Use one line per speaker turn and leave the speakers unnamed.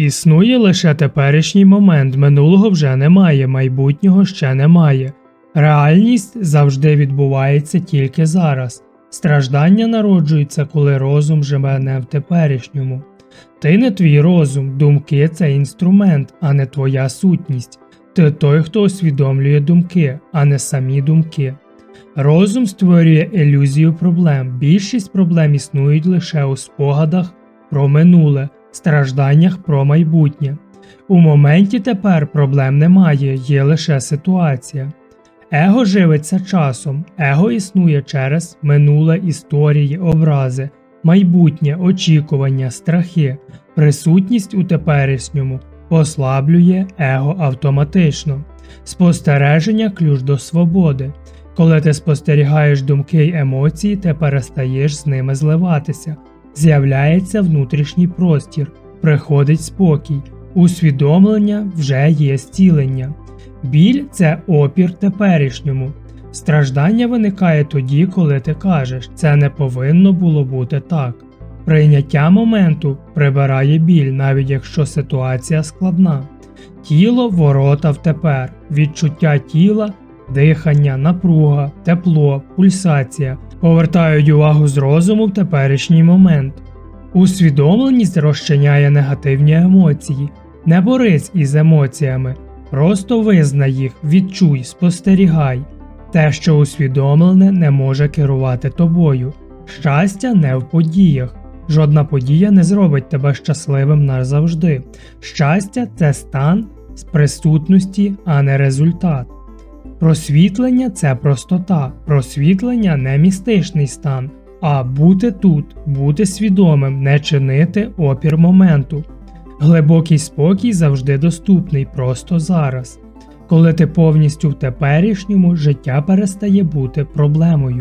Існує лише теперішній момент, минулого вже немає, майбутнього ще немає. Реальність завжди відбувається тільки зараз. Страждання народжуються, коли розум живе не в теперішньому. Ти не твій розум, думки це інструмент, а не твоя сутність. Ти той, хто усвідомлює думки, а не самі думки. Розум створює ілюзію проблем. Більшість проблем існують лише у спогадах про минуле, стражданнях про майбутнє. У моменті тепер проблем немає, є лише ситуація. Его живиться часом, его існує через минуле історії, образи, майбутнє, очікування, страхи, присутність у теперішньому послаблює его автоматично. Спостереження ключ до свободи. Коли ти спостерігаєш думки й емоції, ти перестаєш з ними зливатися. З'являється внутрішній простір, приходить спокій, усвідомлення вже є зцілення. Біль це опір теперішньому. Страждання виникає тоді, коли ти кажеш, це не повинно було бути так. Прийняття моменту прибирає біль, навіть якщо ситуація складна. Тіло ворота в тепер, відчуття тіла, дихання, напруга, тепло, пульсація повертають увагу з розуму в теперішній момент. Усвідомленість розчиняє негативні емоції. Не борись із емоціями, просто визнай їх, відчуй, спостерігай. Те, що усвідомлене, не може керувати тобою. Щастя не в подіях. Жодна подія не зробить тебе щасливим назавжди. Щастя це стан з присутності, а не результат. Просвітлення це простота. Просвітлення не містичний стан, а бути тут, бути свідомим, не чинити опір моменту. Глибокий спокій завжди доступний просто зараз. Коли ти повністю в теперішньому, життя перестає бути проблемою.